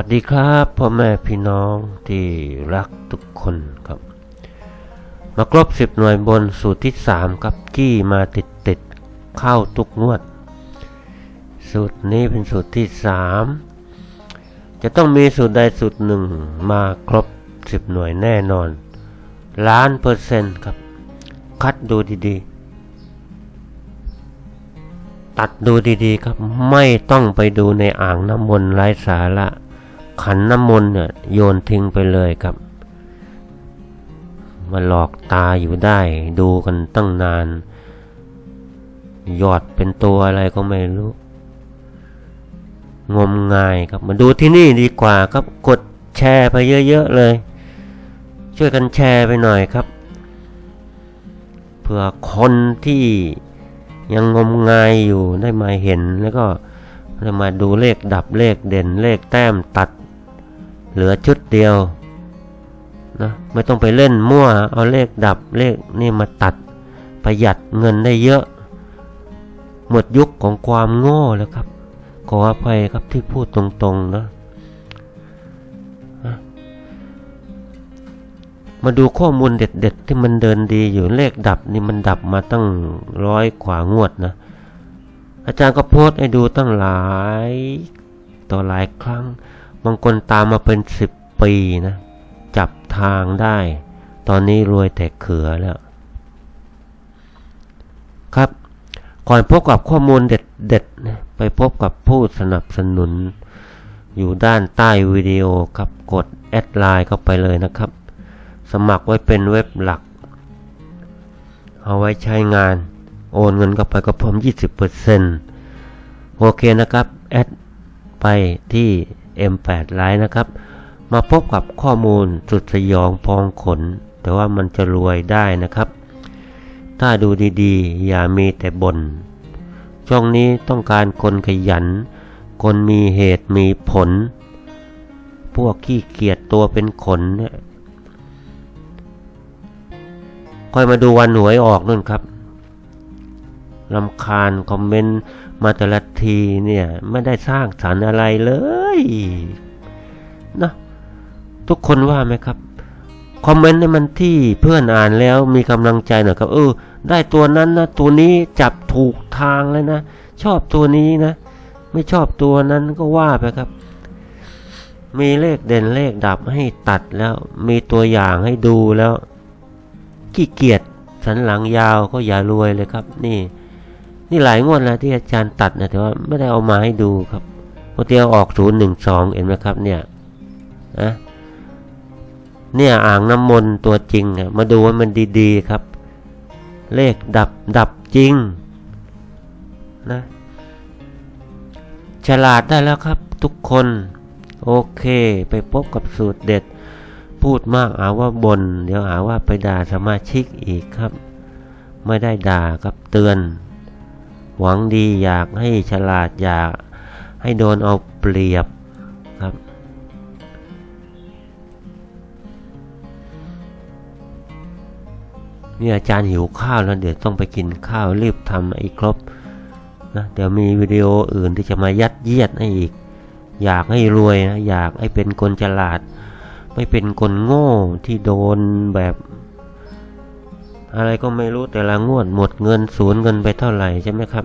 วัสดีครับพ่อแม่พี่น้องที่รักทุกคนครับ มาครบสิบหน่วยบนสูตรที่สามครับที่มาติดติดๆเข้าทุกงวด สูตรนี้เป็นสูตรที่สามจะต้องมีสูตรใดสูตรหนึ่งมาครบสิบหน่วยแน่นอน ล้านเปอร์เซ็นต์ครับ คัดดูดีๆ ตัดดูดีๆครับไม่ต้องไปดูในอ่างน้ำมนต์ไร้สาระ ขันน้ำมนต์เนี่ยโยนทิ้งไปเลยครับ มาหลอกตาอยู่ได้ดูกันตั้งนาน หยอดเป็นตัวอะไรก็ไม่รู้ งมงายครับ มาดูที่นี่ดีกว่าครับกดแชร์ไปเยอะๆเลย ช่วยกันแชร์ไปหน่อยครับเพื่อคนที่ยังงมงายอยู่ได้มาเห็นแล้วก็ได้มาดูเลขดับเลขเด่นเลขแต้มตัด เหลือชุดเดียวนะไม่ต้องไปเล่นมั่ว เอาเลขดับเลขนี่มาตัด ประหยัดเงินได้เยอะ หมดยุคของความโง่แล้วครับ ขออภัยครับที่พูดตรงๆนะมาดูข้อมูลเด็ดๆ ที่มันเดินดีอยู่เลขดับนี่มันดับมาตั้งร้อยขวางวดนะ อาจารย์ก็โพสต์ให้ดูตั้งหลายต่อหลายครั้ง บางคนตามมาเป็นสิบปีนะ จับทางได้ ตอนนี้รวยแต่เขือแล้ว ครับก่อนพบกับข้อมูลเด็ดๆนะไปพบกับผู้สนับสนุน อยู่ด้านใต้วิดีโอครับกดแอดไลน์เข้าไปเลยนะครับ สมัครไว้เป็นเว็บหลัก เอาไว้ใช้งาน โอนเงินเข้าไปก็พร้อม20%โอเคนะครับ แอดไปที่ M8 ไลน์นะครับ มาพบกับข้อมูลสุดสยองพองขน แต่ว่ามันจะรวยได้นะครับ ถ้าดูดีๆ อย่ามีแต่บน่นช่วงนี้ต้องการคนขยัน คนมีเหตุมีผล พวกขี้เกียจตัวเป็นขนเค่อยมาดูวันหวยออกนู่นครับลำคาญคอมเมนต์มาแต่ละทีเนี่ย ไม่ได้สร้างสรรค์อะไรเลย นะทุกคนว่าไหมครับ คอมเมนต์ให้มันที่เพื่อนอ่านแล้วมีกำลังใจหน่อยครับเออ ได้ตัวนั้นนะตัวนี้จับถูกทางแล้วนะ ชอบตัวนี้นะ ไม่ชอบตัวนั้นก็ว่าไปครับ มีเลขเด่นเลขดับให้ตัดแล้ว มีตัวอย่างให้ดูแล้ว ขี้เกียจสันหลังยาวก็อย่ารวยเลยครับ นี่ นี่หลายงวดแล้วที่อาจารย์ตัดนะแต่ว่าไม่ได้เอามาให้ดูครับ พอเตียวออกศูนย์หนึ่งสองเห็นไหมครับเนี่ยนะเนี่ยอ่างน้ำมนต์ตัวจริงอะมาดูว่ามันดีๆครับ เลขดับดับจริงนะฉลาดได้แล้วครับทุกคน โอเค ไปพบกับสูตรเด็ด พูดมากหาว่าบน เดี๋ยวหาว่าไปด่าสมาชิกอีกครับ ไม่ได้ด่าครับเตือน หวังดีอยากให้ฉลาดอยาก ให้โดนเอาเปรียบครับ นี่อาจารย์หิวข้าวแล้วเดี๋ยวต้องไปกินข้าวรีบทำไอ้ครบนะเดี๋ยวมีวิดีโออื่นที่จะมายัดเยียดให้อีก อยากให้รวยนะอยากให้เป็นคนฉลาด ไม่เป็นคนโง่ที่โดนแบบ อะไรก็ไม่รู้แต่ละงวดหมดเงินสูญเงินไปเท่าไหร่ใช่ไหมครับ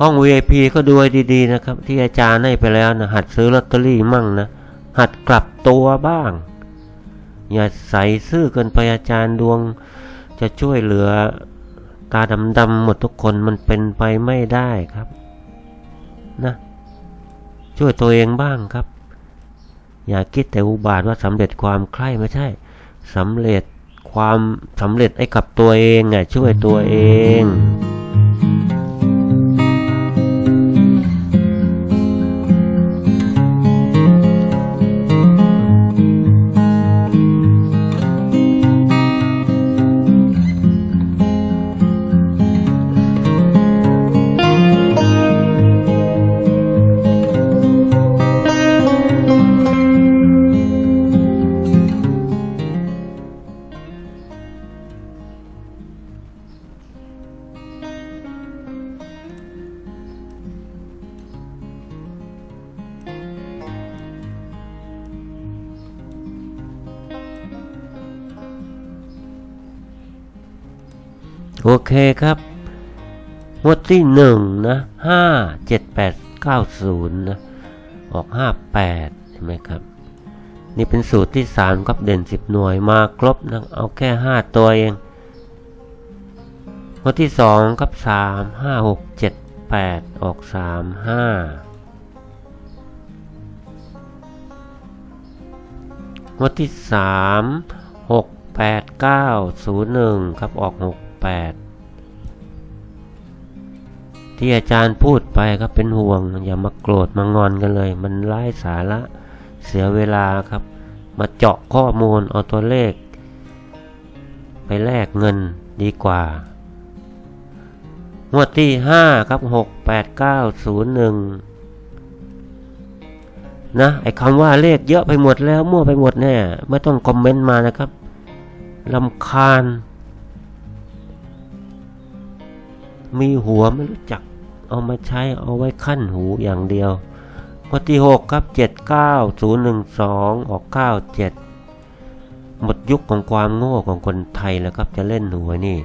ห้อง VIP ก็ดูดีๆนะครับ ที่อาจารย์ให้ไปแล้วนะหัดซื้อลอตเตอรี่มั่งนะ หัดกลับตัวบ้าง อย่าใส่ซื่อเกินไปอาจารย์ดวง จะช่วยเหลือตาดำๆหมดทุกคนมันเป็นไปไม่ได้ครับ นะ ช่วยตัวเองบ้างครับ อย่าคิดแต่อุบาทว่าสำเร็จความใคร่ไม่ใช่สำเร็จความสำเร็จให้กับตัวเองอะช่วยตัวเอง โอเคครับงวดที่หนึ่งนะห้าเจ็ดแปดเก้าศูนย์นะออกห้าแปดใช่ไหมครับ นี่เป็นสูตรที่สามครับเด่นสิบหน่วยมาครบนะเอาแค่ห้าตัวเองงวดที่สองครับสามห้าหกเจ็ดแปดออกสามห้างวดที่สามหกแปดเก้าศูนย์หนึ่งครับออกหก แปดที่อาจารย์พูดไปครับเป็นห่วง อย่ามาโกรธมางอนกันเลย มันไร้สาระเสียเวลาครับ มาเจาะข้อมูลเอาตัวเลข ไปแลกเงินดีกว่างวดที่ห้าครับหกแปดเก้าศูนย์หนึ่งนะ ไอ้คำว่าเลขเยอะไปหมดแล้ว มั่วไปหมดแน่ไม่ต้องคอมเมนต์มานะครับลำคาญ มีหัวไม่รู้จักเอามาใช้เอาไว้ขั้นหูอย่างเดียวงวดที่หกครับเจ็ดเก้าศูนย์หนึ่งสองออกเก้าเจ็ดหมดยุคของความโง่ของคนไทยแล้วครับจะเล่นหวยนี่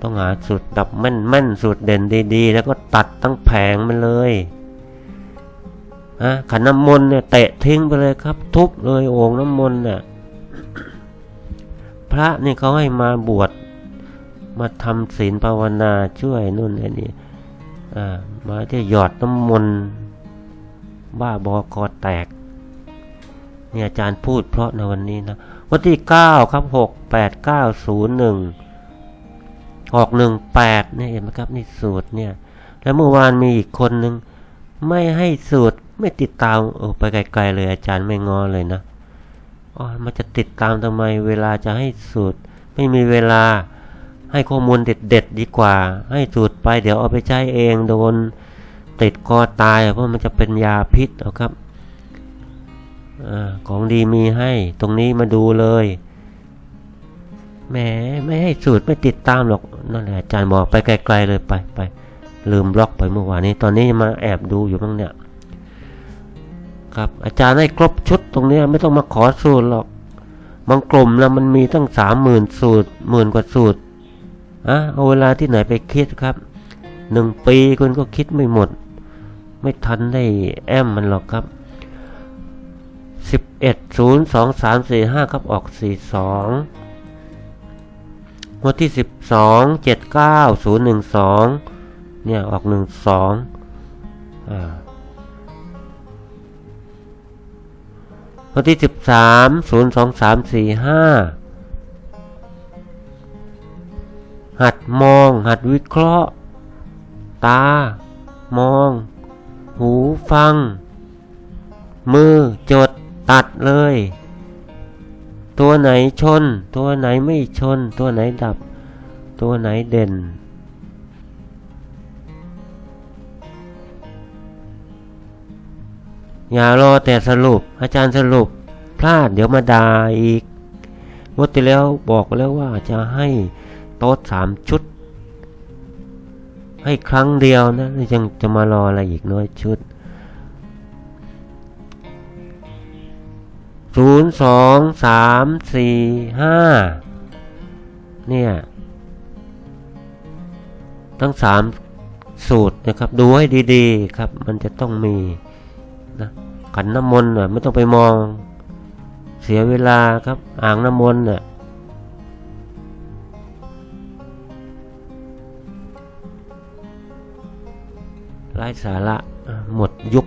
ต้องหาสูตรดับแม่นแม่นสูตรเด่นดีๆ แล้วก็ตัดทั้งแผงมันเลยฮะขันน้ำมนต์เนี่ยเตะทิ้งไปเลยครับ ทุบเลยโอ่งน้ำมนต์เนี่ยพระนี่เขาให้มาบวช มาทำศีลภาวนาช่วยนู่นนี่มาที่หยอดน้ำมนต์บ้าบอกอแตกเนี่ยอาจารย์พูดเพราะในวันนี้นะวันที่เก้าครับหกแปดเก้าศูนย์หนึ่งออกหนึ่งแปดนี่เห็นไหมครับนี่สูตรเนี่ย แล้วเมื่อวานมีอีกคนหนึ่งไม่ให้สูตรไม่ติดตามโอ้ไปไกลๆเลย อาจารย์ไม่งอเลยนะอ๋อมันจะติดตามทำไมเวลาจะให้สูตร ไม่มีเวลา ให้ข้อมูลเด็ดๆดีกว่า ให้สูตรไปเดี๋ยวเอาไปใช้เองโดนติดคอตายเพราะมันจะเป็นยาพิษเอาครับอของดีมีให้ตรงนี้มาดูเลยแหมไม่ให้สูตรไม่ติดตามหรอกนั่นแหละอาจารย์บอกไปไกล ๆเลยไปไปลืมบล็อกไปเมื่อวานนี้ ตอนนี้มาแอบดูอยู่บ้างเนี่ยครับอาจารย์ให้ครบชุดตรงนี้ไม่ต้องมาขอสูตรหรอกบางกลุ่มแล้วมันมีตั้งสามหมื่นสูตรหมื่นกว่าสูตร อะเอาเวลาที่ไหนไปคิดครับหนึ่งปีคุณก็คิดไม่หมด ไม่ทันได้แอมมันหรอกครับสิบเอ็ดศูนย์สองสามสี่ห้าครับออกสี่สองวันที่สิบสองเจ็ดเก้าศูนย์หนึ่งสองเนี่ยออกหนึ่งสองอ่าวันที่สิบสามศูนย์สองสามสี่ห้า หัดมอง หัดวิเคราะห์ ตา มอง หูฟัง มือจดตัดเลย ตัวไหนชน ตัวไหนไม่ชน ตัวไหนดับ ตัวไหนเด่นอย่ารอแต่สรุป อาจารย์สรุปพลาดเดี๋ยวมาด่าอีกวันที่แล้วบอกแล้วว่าจะให้ โต๊ะสามชุด ให้ครั้งเดียวนะยังจะมารออะไรอีกน้อยชุด ศูนย์สองสามสี่ห้าเนี่ย ทั้งสามสูตรนะครับ ดูให้ดีๆครับ มันจะต้องมีนะขันน้ำมนต์น่ะไม่ต้องไปมอง เสียเวลาครับ อ่างน้ำมนต์น่ะ ไร้สาระหมดยุค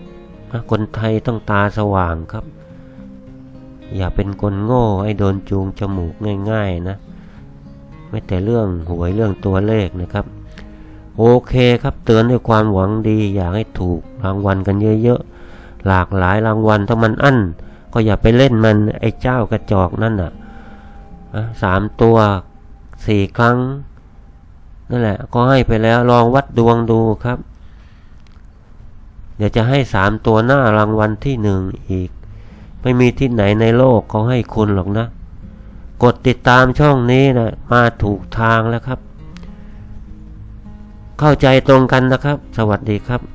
คนไทยต้องตาสว่างครับ อย่าเป็นคนโง่ให้โดนจูงจมูกง่ายๆนะ ไม่แต่เรื่องหวยเรื่องตัวเลขนะครับ โอเคครับเตือนด้วยความหวังดีอยากให้ถูกรางวัลกันเยอะๆ หลากหลายรางวัลถ้ามันอั้น ก็อย่าไปเล่นมันไอ้เจ้ากระจอกนั่นอะสามตัวสี่ครั้งนั่นแหละ ก็ให้ไปแล้วลองวัดดวงดูครับ เดี๋ยวจะให้สามตัวหน้ารางวัลที่หนึ่งอีก ไม่มีที่ไหนในโลกเขาให้คุณหรอกนะ กดติดตามช่องนี้นะมาถูกทางแล้วครับ เข้าใจตรงกันนะครับ สวัสดีครับ